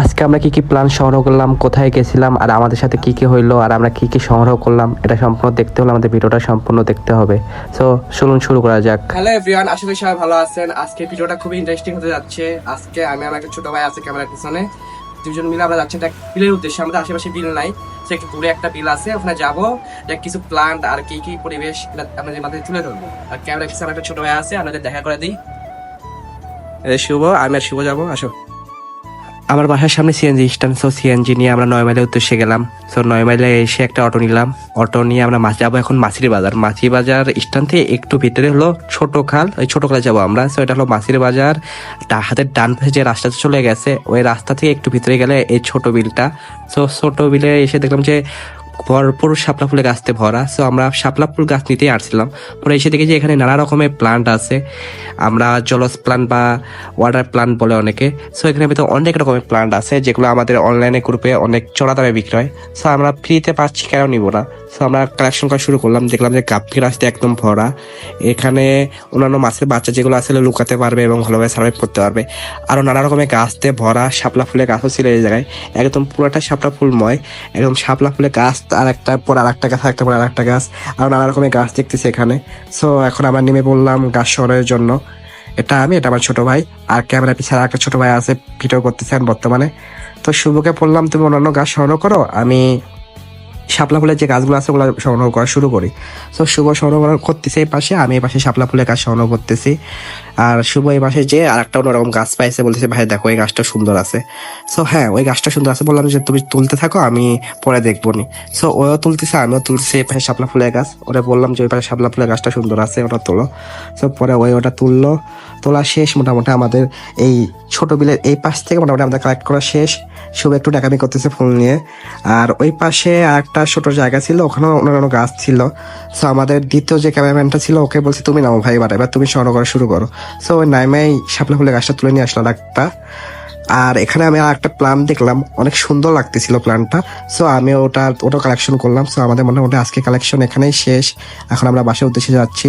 আজকে আমরা কি কি প্ল্যান সংগ্রহ করলাম, কোথায় গেছিলাম, আর আমাদের সাথে কি কি হইল, আর আমরা কি কি সংগ্রহ করলাম, এটা সম্পূর্ণ দেখতে হলে আমাদের ভিডিওটা সম্পূর্ণ দেখতে হবে। সো চলুন শুরু করা যাক। হ্যালো এভরিওয়ান আশা করি সবাই ভালো আছেন। আজকে ভিডিওটা খুবই ইন্টারেস্টিং হতে যাচ্ছে। আজকে আমি আমার একটা ছোট ভাই আছে ক্যামেরার পিছনে। দুজন মিলে আমরা যাচ্ছি একটা বিলের উদ্দেশ্যে। আমাদের আশেপাশে বিল নাই, সে একটু দূরে একটা বিল আছে, ওখানে যাব। যে কিছু প্লান্ট আর কি কি পরিবেশ, এটা আপনাদের মাথায় তুলে ধরবো। আর ক্যামেরার পিছনে একটা ছোট ভাই আছে, আপনাদের দেখা করে দিই। শুভ, আমি আর শুভ যাব, আসো। আমার বাসার সামনে সিএনজি স্ট্যান্ড সো সিএনজি নিয়ে আমরা নয় মাইলের উদ্দেশ্যে গেলাম। সো নয় মাইলে এসে একটা অটো নিলাম। অটো নিয়ে আমরা মাছ যাব এখন মাছির বাজার। মাছির বাজার স্ট্যান্ড থেকে একটু ভিতরে হলো ছোট খাল, ওই ছোট খালে যাব আমরা। সো এটা হলো মাছির বাজার। হাতের ডান পাশে যে রাস্তাতে চলে গেছে, ওই রাস্তা থেকে একটু ভিতরে গেলে এই ছোট বিলটা। সো ছোট বিলে এসে দেখলাম যে ভরপুর শাপলা ফুলের গাছতে ভরা। সো আমরা শাপলা ফুল গাছ নিতেই আসছিলাম। পরে এসে দেখি যে এখানে নানা রকমের প্লান্ট আছে। আমরা জলস প্লান্ট বা ওয়াটার প্লান্ট বলে অনেকে। সো এখানে ভিতরে অনেক রকমের প্লান্ট আছে, যেগুলো আমাদের অনলাইনে গ্রুপে অনেক চড়া দামে বিক্রি হয় সো আমরা ফ্রিতে পাচ্ছি, কেন নিব না? সো আমরা কালেকশন করা শুরু করলাম, দেখলাম যে গাপ্পি রাস্তা একদম ভরা। এখানে অন্যান্য মাছের বাচ্চা যেগুলো এগুলো লুকাতে পারবে এবং ভালোভাবে সার্ভাইভ করতে পারবে। আরও নানা রকমের গাছতে ভরা শাপলা ফুলের গাছও ছিল এই জায়গায়। একদম পুরোটা শাপলা ফুলময়, একদম শাপলা ফুলের গাছ আর একটা পর আর একটা গাছ একটা পর আর একটা গাছ, আর নানা রকমের গাছ দেখতেছি এখানে। সো এখন আমরা নেমে পড়লাম গাছ সরানোর জন্য। এটা আমি, এটা আমার ছোট ভাই, আর ক্যামেরা পিছনে আর একটা ছোট ভাই আছে, ভিডিও করতেছেন বর্তমানে। তো শুভকে বললাম, তুমি অন্যান্য গাছ সংগ্রহ করো, আমি শাপলা ফুলের যে গাছগুলো আছে ওগুলো সংগ্রহ করা শুরু করি। তো শুভ সংগ্রহ করা করতেছে এই পাশে, আমি এই পাশে শাপলা ফুলের গাছ সংগ্রহ করতেছি। আর শুভ এই মাসে যে আর একটা অন্যরকম গাছ পাইছে বলতেছে, ভাই, দেখো, এই গাছটা সুন্দর আছে। সো হ্যাঁ ওই গাছটা সুন্দর আছে বললাম যে, তুমি তুলতে থাকো, আমি পরে দেখব নি সো ওও তুলতেছে, আমিও তুলতেছি এই পাশে শাপলা ফুলের গাছ। ওরা বললাম যে, ওই পাশে শাপলা ফুলের গাছটা সুন্দর আছে, ওটা তোলো। সো পরে ওই ওটা তুললো। তোলা শেষ মোটামুটি আমাদের এই ছোট বিলের এই পাশ থেকে মোটামুটি আমাদের কালেক্ট করা শেষ। শুভ একটু ডাকামি করতেছে ফুল নিয়ে। আর ওই পাশে একটা ছোট জায়গা ছিল, ওখানেও অন্যান্য গাছ ছিল। সো আমাদের দ্বিতীয় যে ক্যামেরাম্যানটা ছিল, ওকে বলছি, তুমি নাও ভাই, এবার এবার তুমি সংগ্রহ করা শুরু করো। সো ওই নাইমাই শাপলা ফুলের গাছটা তুলে নিয়ে আসলো ডাক্তার। আর এখানে আমি আর একটা প্ল্যান দেখলাম, অনেক সুন্দর লাগতেছিল প্ল্যানটা সো আমি ওটা ওটা কালেকশন করলাম। সো আমাদের মনে মোটামুটি আজকে কালেকশন এখানেই শেষ। এখন আমরা বাসার উদ্দেশ্যে যাচ্ছি।